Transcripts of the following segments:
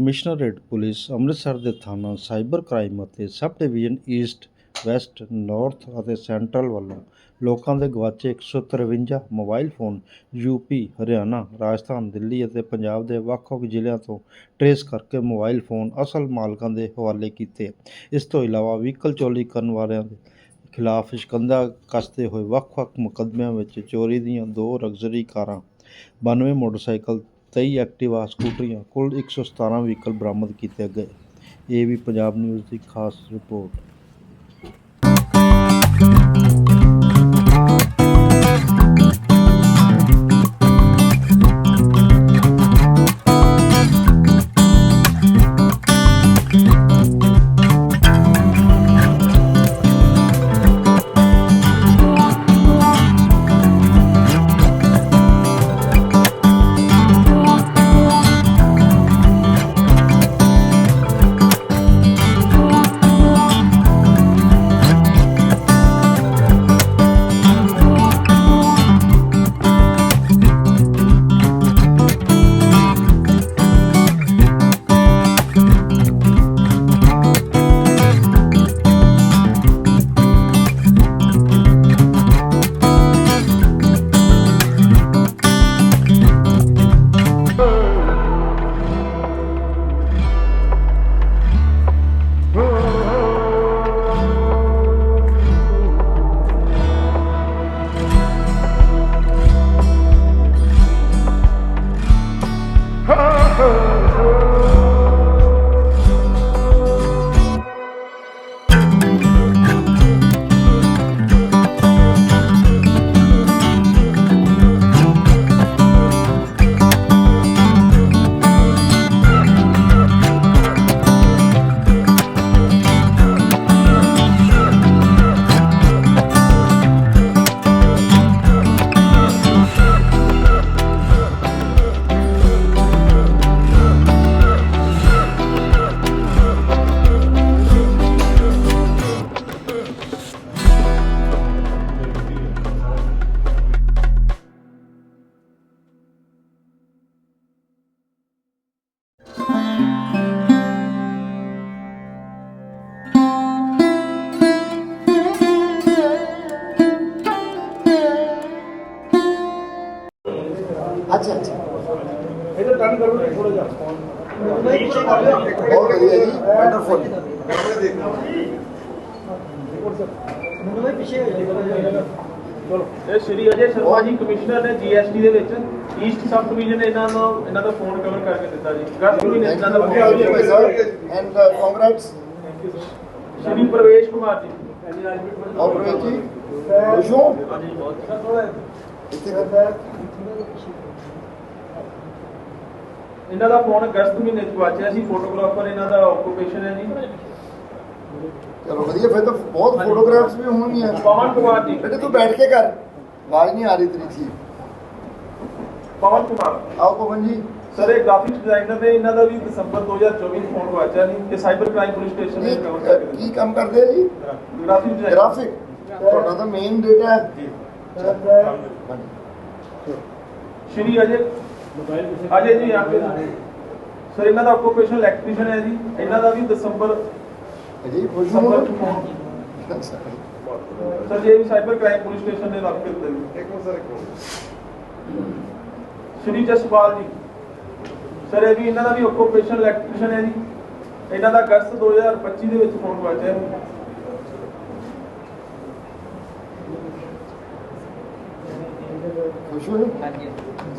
Commissionerate police Amritsar ਦੇ ਥਾਣਾ cyber crime ਅਤੇ sub division east, west, north ਅਤੇ ਸੈਂਟਰਲ ਵੱਲੋਂ ਲੋਕਾਂ ਦੇ ਗਵਾਚੇ 153 mobile phone UP Haryana, Rajasthan, Delhi ਅਤੇ ਪੰਜਾਬ ਦੇ ਵੱਖ-ਵੱਖ ਜ਼ਿਲ੍ਹਿਆਂ ਤੋਂ ਟਰੇਸ ਕਰਕੇ ਮੋਬਾਈਲ ਫੋਨ ਅਸਲ ਮਾਲਕਾਂ ਦੇ ਹਵਾਲੇ ਕੀਤੇ। ਇਸ ਤੋਂ ਇਲਾਵਾ ਵਹੀਕਲ ਚੋਰੀ ਕਰਨ ਵਾਲਿਆਂ ਦੇ ਖਿਲਾਫ ਸ਼ਿਕੰਜਾ ਕੱਸਦੇ ਹੋਏ ਵੱਖ-ਵੱਖ ਮੁਕੱਦਮਿਆਂ ਵਿੱਚ ਚੋਰੀ ਦੀਆਂ ਦੋ ਲਗਜ਼ਰੀ ਕਾਰਾਂ 92 ਮੋਟਰਸਾਈਕਲ 23 ਐਕਟਿਵਾ ਸਕੂਟਰੀਆਂ, ਕੁੱਲ 117 ਵਹੀਕਲ ਬਰਾਮਦ ਕੀਤੇ ਗਏ। ਇਹ ਵੀ ਪੰਜਾਬ ਨਿਊਜ਼ ਦੀ ਖਾਸ ਰਿਪੋਰਟ। ਅੱਛਾ ਅੱਛਾ ਇਹਦਾ ਟਰਨ ਕਰੋ ਥੋੜਾ ਜਿਹਾ ਬਹੁਤ ਵਧੀਆ ਜੀ ਵੰਡਰਫੁਲ ਇਹ ਸ਼੍ਰੀ ਅਜੇ ਸ਼ਰਮਾ ਜੀ ਕਮਿਸ਼ਨਰ ਨੇ ਜੀਐਸਟੀ ਦੇ ਵਿੱਚ ਈਸਟ ਸਬ ਡਿਵੀਜ਼ਨ ਇਹਨਾਂ ਨੂੰ ਇਹਨਾਂ ਦਾ ਫੋਨ ਕਵਰ ਕਰਕੇ ਦਿੱਤਾ ਜੀ ਅਗਸਤ ਮਹੀਨੇ ਥੈਂਕ ਇਹਨਾਂ ਦਾ ਯੂ ਵਧੀਆ ਭਾਈ ਸਾਹਿਬ ਐਂਡ ਕੰਗ੍ਰੈਟਸ ਸ਼੍ਰੀ ਪ੍ਰਵੇਸ਼ ਕੁਮਾਰ ਜੀ ਔਰ ਪ੍ਰਵੇਸ਼ ਜੀ ਖੁਸ਼ ਹੋ ਇੱਥੇ ਕਰਦਾ ਇਹਨਾਂ ਦਾ ਫੋਨ ਅਗਸਤ ਮਹੀਨੇ ਚ ਵਾਚਿਆ ਸੀ ਫੋਟੋਗ੍ਰਾਫਰ ਇਹਨਾਂ ਦਾ ਆਕੂਪੇਸ਼ਨ ਹੈ ਜੀ। ਚਲੋ ਵਧੀਆ ਫਿਰ ਤਾਂ ਬਹੁਤ ਫੋਟੋਗ੍ਰਾਫਸ ਵੀ ਹੋਣਗੀਆਂ। ਪਵਨ ਕੁਮਾਰ ਜੀ। ਬੇਟੇ ਤੂੰ ਬੈਠ ਕੇ ਕਰ। ਆਵਾਜ਼ ਨਹੀਂ ਆ ਰਹੀ ਤੇਰੀ ਠੀਕ ਪਵਨ ਕੁਮਾਰ। ਆਓ ਪਵਨ ਜੀ। ਸਰ ਇਹ ਗ੍ਰਾਫਿਕਸ ਡਿਜ਼ਾਈਨਰ ਨੇ ਇਹਨਾਂ ਦਾ ਵੀ ਦਸੰਬਰ 2024 ਚ ਫੋਨ ਵਾਚਿਆ ਜੀ ਇਹ ਸਾਈਬਰ ਕ੍ਰਾਈਮ ਪੁਲਿਸ ਸਟੇਸ਼ਨ ਨੇ ਕਵਰ ਕਰਕੇ ਕੀ ਕੰਮ ਕਰਦੇ ਜੀ? ਗ੍ਰਾਫਿਕ ਡਿਜ਼ਾਈਨਰ ਗ੍ਰਾਫਿਕ ਤੁਹਾਡਾ ਤਾਂ ਮੇਨ ਡੇਟਾ ਹੈ। ਜੀ। ਹਾਂਜੀ। ਸ਼੍ਰੀ ਅਜੇ ਅਜੇ ਜੀ ਆਪਕੇ ਸਰ ਇਹਨਾਂ ਦਾ ਆਕੂਪੇਸ਼ਨ ਇਲੈਕਟ੍ਰੀਸ਼ੀਅਨ ਹੈ ਜੀ। ਇਹਨਾਂ ਦਾ ਵੀ ਦਸੰਬਰ ਅਜੀ ਖੁਸ਼ ਦਸੰਬਰ ਸਰ ਜੇ ਵੀ ਸਾਈਬਰ ਕ੍ਰਾਈਮ ਪੁਲਿਸ ਸਟੇਸ਼ਨ ਨੇ। ਰੱਖ ਕੇ ਦਿੱਤਾ ਇੱਕ ਸਰ ਸ਼੍ਰੀ ਜਸਪਾਲ ਜੀ। ਸਰ ਇਹ ਵੀ ਇਹਨਾਂ ਦਾ ਵੀ ਆਕੂਪੇਸ਼ਨ ਇਲੈਕਟ੍ਰੀਸ਼ੀਅਨ ਹੈ ਜੀ। ਇਹਨਾਂ ਦਾ ਅਗਸਤ 2025 ਦੇ ਵਿੱਚ ਫੋਨ ਵਾਚਿਆ ਖੁਸ਼ ਹੋ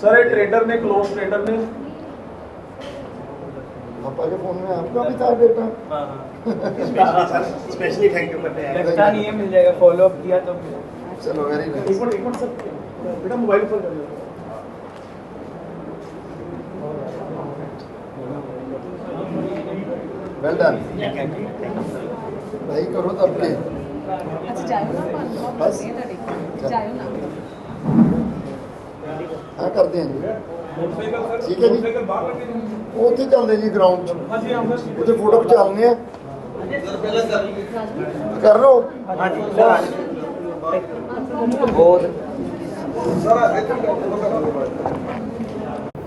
सर ट्रेडर ने क्लोज ट्रेडर ने पापा के फ़ोन में आपका भी था बेटा स्पेशली थैंक यू करते हैं लगता नहीं है मिल जाएगा फॉलो अप किया तो चलो वेरी नाइस एक मिनट एक मिनट सर बेटा मोबाइल फ़ोन कर लो वेल डन भाई करो तब के अच्छा जायो ना बस जायो ना ਕਰਦੇ ਹਾਂ ਜੀ ਮੋਟਰਸਾਈਕਲ ਸਰ ਠੀਕ ਹੈ ਜੀ। ਮੋਟਰਸਾਈਕਲ ਬਾਹਰ ਲੱਗੇ ਨੇ ਉਹ ਉੱਥੇ ਚੱਲਦੇ ਜੀ ਗਰਾਊਂਡ 'ਚ। ਹਾਂਜੀ ਆਉਂਦਾ ਉੱਥੇ ਫੋਟੋ ਖਿਚਾਉਣੇ ਆ। ਕਰ ਲਓ।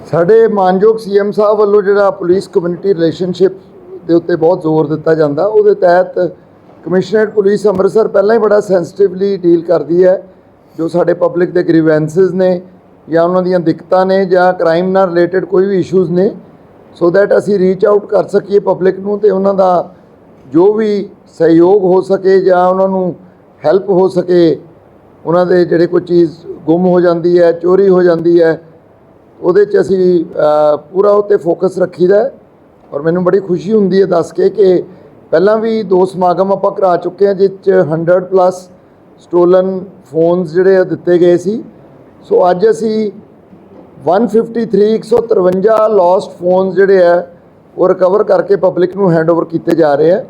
ਸਾਡੇ ਮਾਨਯੋਗ ਸੀਐਮ ਸਾਹਿਬ ਵੱਲੋਂ ਜਿਹੜਾ ਪੁਲਿਸ ਕਮਿਊਨਿਟੀ ਰਿਲੇਸ਼ਨਸ਼ਿਪ ਦੇ ਉੱਤੇ ਬਹੁਤ ਜ਼ੋਰ ਦਿੱਤਾ ਜਾਂਦਾ ਉਹਦੇ ਤਹਿਤ ਕਮਿਸ਼ਨਰੇਟ ਪੁਲਿਸ ਅੰਮ੍ਰਿਤਸਰ ਪਹਿਲਾਂ ਹੀ ਬੜਾ ਸੈਂਸਿਟਿਵਲੀ ਡੀਲ ਕਰਦੀ ਹੈ ਜੋ ਸਾਡੇ ਪਬਲਿਕ ਦੇ ਗ੍ਰੀਵੈਂਸਸ ਨੇ ਜਾਂ ਉਹਨਾਂ ਦੀਆਂ ਦਿੱਕਤਾਂ ਨੇ ਜਾਂ ਕ੍ਰਾਈਮ ਨਾਲ ਰਿਲੇਟਡ ਕੋਈ ਵੀ ਇਸ਼ੂਜ਼ ਨੇ ਸੋ ਦੈਟ ਅਸੀਂ ਰੀਚ ਆਊਟ ਕਰ ਸਕੀਏ ਪਬਲਿਕ ਨੂੰ ਤੇ ਉਹਨਾਂ ਦਾ ਜੋ ਵੀ ਸਹਿਯੋਗ ਹੋ ਸਕੇ ਜਾਂ ਉਹਨਾਂ ਨੂੰ ਹੈਲਪ ਹੋ ਸਕੇ, ਉਹਨਾਂ ਦੇ ਜਿਹੜੇ ਕੋਈ ਚੀਜ਼ ਗੁੰਮ ਹੋ ਜਾਂਦੀ ਹੈ, ਚੋਰੀ ਹੋ ਜਾਂਦੀ ਹੈ, ਉਹਦੇ 'ਚ ਅਸੀਂ ਪੂਰਾ ਉੱਤੇ ਫੋਕਸ ਰੱਖੀਦਾ ਔਰ ਮੈਨੂੰ ਬੜੀ ਖੁਸ਼ੀ ਹੁੰਦੀ ਹੈ ਦੱਸ ਕੇ ਕਿ ਪਹਿਲਾਂ ਵੀ ਦੋ ਸਮਾਗਮ ਆਪਾਂ ਕਰਾ ਚੁੱਕੇ ਹਾਂ, ਜਿਸ 'ਚ 100 ਪਲੱਸ ਸਟੋਲਨ ਫੋਨਸ ਜਿਹੜੇ ਆ ਦਿੱਤੇ ਗਏ ਸੀ। ਸੋ ਅੱਜ ਅਸੀਂ 153 153 ਲੌਸਟ ਫੋਨਸ ਜਿਹੜੇ ਆ, ਉਹ ਰਿਕਵਰ ਕਰਕੇ ਪਬਲਿਕ ਨੂੰ ਹੈਂਡਓਵਰ ਕੀਤੇ ਜਾ ਰਹੇ ਆ।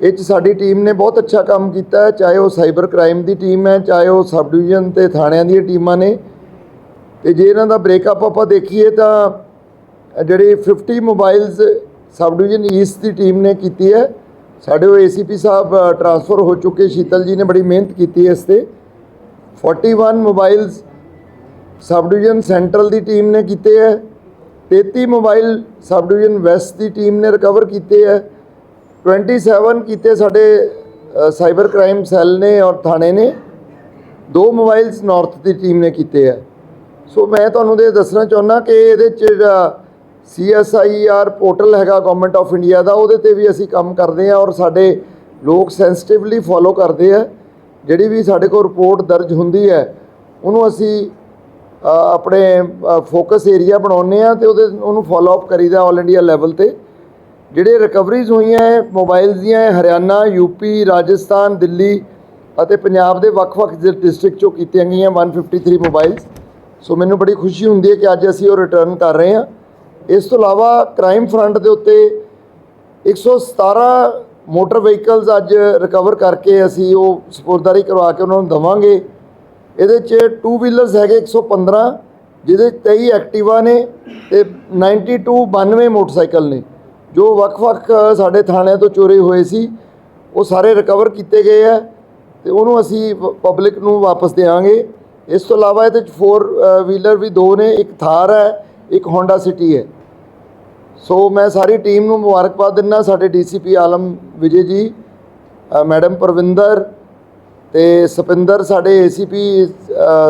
ਇਹ 'ਚ ਸਾਡੀ ਟੀਮ ਨੇ ਬਹੁਤ ਅੱਛਾ ਕੰਮ ਕੀਤਾ ਹੈ, ਚਾਹੇ ਉਹ ਸਾਈਬਰ ਕ੍ਰਾਈਮ ਦੀ ਟੀਮ ਹੈ, ਚਾਹੇ ਉਹ ਸਬ ਡਿਵੀਜ਼ਨ ਤੇ ਥਾਣਿਆਂ ਦੀਆਂ ਟੀਮਾਂ ਨੇ। ਤੇ ਜੇ ਇਹਨਾਂ ਦਾ ਬ੍ਰੇਕਅਪ ਆਪਾਂ ਦੇਖੀਏ ਤਾਂ ਇਹ ਜਿਹੜੇ 50 ਮੋਬਾਈਲਸ ਸਬ ਡਿਵੀਜ਼ਨ ਈਸਟ ਦੀ ਟੀਮ ਨੇ ਕੀਤੀ ਹੈ, ਸਾਡੇ ਉਹ ਏਸੀਪੀ ਸਾਹਿਬ ਟਰਾਂਸਫਰ ਹੋ ਚੁੱਕੇ, ਸ਼ੀਤਲ ਜੀ ਨੇ ਬੜੀ ਮਿਹਨਤ ਕੀਤੀ ਇਸ ਤੇ। 41 ਮੋਬਾਈਲਸ ਸਬ ਡਿਵੀਜ਼ਨ ਸੈਂਟਰਲ ਦੀ ਟੀਮ ਨੇ ਕੀਤੇ ਹੈ 33 ਮੋਬਾਈਲ ਸਬ ਡਿਵੀਜ਼ਨ ਵੈਸਟ ਦੀ ਟੀਮ ਨੇ ਰਿਕਵਰ ਕੀਤੇ ਹੈ 27 ਕੀਤੇ ਸਾਡੇ ਸਾਈਬਰ ਕ੍ਰਾਈਮ ਸੈੱਲ ਨੇ ਔਰ ਥਾਣੇ ਨੇ, ਦੋ ਮੋਬਾਈਲਸ ਨਾਰਥ ਦੀ ਟੀਮ ਨੇ ਕੀਤੇ ਹੈ ਸੋ ਮੈਂ ਤੁਹਾਨੂੰ ਦੇ ਦੱਸਣਾ ਚਾਹੁੰਦਾ ਕਿ ਇਹਦੇ ਚ ਜਿਹੜਾ CSIR ਪੋਰਟਲ ਹੈਗਾ ਗਵਰਨਮੈਂਟ ਆਫ ਇੰਡੀਆ ਦਾ, ਉਹਦੇ ਤੇ ਵੀ ਅਸੀਂ ਕੰਮ ਕਰਦੇ ਹਾਂ ਔਰ ਸਾਡੇ ਲੋਕ ਸੈਂਸਿਟਿਵਲੀ ਫੋਲੋ ਕਰਦੇ ਆ। ਜਿਹੜੀ ਵੀ ਸਾਡੇ ਕੋਲ ਰਿਪੋਰਟ ਦਰਜ ਹੁੰਦੀ ਹੈ ਉਹਨੂੰ ਅਸੀਂ ਆਪਣੇ ਫੋਕਸ ਏਰੀਆ ਬਣਾਉਂਦੇ ਆ ਤੇ ਉਹਦੇ, ਉਹਨੂੰ ਫੋਲੋ ਅਪ ਕਰੀਦਾ ਆਲ ਇੰਡੀਆ ਲੈਵਲ ਤੇ। ਜਿਹੜੇ ਰਿਕਵਰੀਜ਼ ਹੋਈਆਂ ਹੈ ਮੋਬਾਈਲਸ ਦੀਆਂ, ਇਹ ਹਰਿਆਣਾ ਯੂਪੀ ਰਾਜਸਥਾਨ, ਦਿੱਲੀ ਅਤੇ ਪੰਜਾਬ ਦੇ ਵੱਖ-ਵੱਖ ਡਿਸਟ੍ਰਿਕਟ ਚੋਂ ਕੀਤੀਆਂ ਗਈਆਂ 153 ਮੋਬਾਈਲਸ ਸੋ ਮੈਨੂੰ ਬੜੀ ਖੁਸ਼ੀ ਹੁੰਦੀ ਹੈ ਕਿ ਅੱਜ ਅਸੀਂ ਉਹ ਰਿਟਰਨ ਕਰ ਰਹੇ ਹਾਂ। ਇਸ ਤੋਂ ਇਲਾਵਾ ਕ੍ਰਾਈਮ ਫਰੰਟ ਦੇ ਉੱਤੇ 117 ਮੋਟਰ ਵਹੀਕਲਸ ਅੱਜ ਰਿਕਵਰ ਕਰਕੇ ਅਸੀਂ ਉਹ ਸਪੋਰਟਦਾਰੀ ਕਰਵਾ ਕੇ ਉਹਨਾਂ ਨੂੰ ਦਵਾਂਗੇ। ਇਹਦੇ 'ਚ ਟੂ ਵੀਲਰਸ ਹੈਗੇ 115 ਜਿਹਦੇ 'ਚ 23 ਐਕਟਿਵਾ ਨੇ ਤੇ 92 92 ਮੋਟਰਸਾਈਕਲ ਨੇ। ਜੋ ਵੱਖ-ਵੱਖ ਸਾਡੇ ਥਾਣਿਆਂ ਤੋਂ ਚੋਰੀ ਹੋਏ ਸੀ, ਉਹ ਸਾਰੇ ਰਿਕਵਰ ਕੀਤੇ ਗਏ ਆ ਤੇ ਉਹਨੂੰ ਅਸੀਂ ਪਬਲਿਕ ਨੂੰ ਵਾਪਸ ਦੇਵਾਂਗੇ ਇਸ ਤੋਂ ਇਲਾਵਾ ਇਹਦੇ 'ਚ 4 ਵੀਲਰ ਵੀ ਦੋ ਨੇ, ਇੱਕ ਥਾਰ ਹੈ, ਇੱਕ ਹੋਂਡਾ ਸਿਟੀ ਹੈ। ਸੋ ਮੈਂ ਸਾਰੀ ਟੀਮ ਨੂੰ ਮੁਬਾਰਕਬਾਦ ਦਿੰਦਾ, ਸਾਡੇ ਡੀਸੀਪੀ ਆਲਮ ਵਿਜੇ ਜੀ ਮੈਡਮ ਪਰਵਿੰਦਰ ਤੇ ਸਪਿੰਦਰ ਸਾਡੇ ਏਸੀਪੀ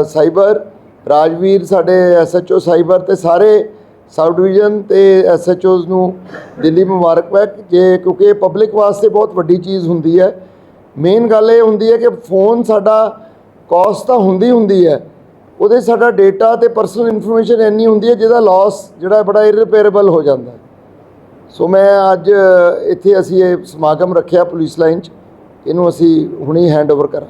ਸਾਈਬਰ, ਰਾਜਵੀਰ ਸਾਡੇ ਐਸਐਚਓ ਸਾਈਬਰ ਤੇ ਸਾਰੇ ਸਬ ਡਿਵੀਜ਼ਨ ਤੇ ਐਸਐਚਓਜ਼ ਨੂੰ ਦਿੱਲੀ ਮੁਬਾਰਕਬਾਦ ਜੇ, ਕਿਉਂਕਿ ਪਬਲਿਕ ਵਾਸਤੇ ਬਹੁਤ ਵੱਡੀ ਚੀਜ਼ ਹੁੰਦੀ ਹੈ। ਮੇਨ ਗੱਲ ਇਹ ਹੁੰਦੀ ਹੈ ਕਿ ਫੋਨ ਸਾਡਾ ਕਾਸਟ ਤਾਂ ਹੁੰਦੀ ਹੁੰਦੀ ਹੈ। ਉਹਦੇ ਸਾਡਾ ਡੇਟਾ ਤੇ ਪਰਸਨਲ ਇਨਫੋਰਮੇਸ਼ਨ ਇੰਨੀ ਹੁੰਦੀ ਹੈ ਜਿਹਦਾ ਲਾਸ ਜਿਹੜਾ ਬੜਾ ਇਰਰਿਪੇਅਰੇਬਲ ਹੋ ਜਾਂਦਾ ਸੋ ਮੈਂ ਅੱਜ ਇੱਥੇ ਅਸੀਂ ਇਹ ਸਮਾਗਮ ਰੱਖਿਆ ਪੁਲਿਸ ਲਾਈਨ 'ਚ। ਇਹਨੂੰ ਅਸੀਂ ਹੁਣੇ ਹੈਂਡਓਵਰ ਕਰਾਂ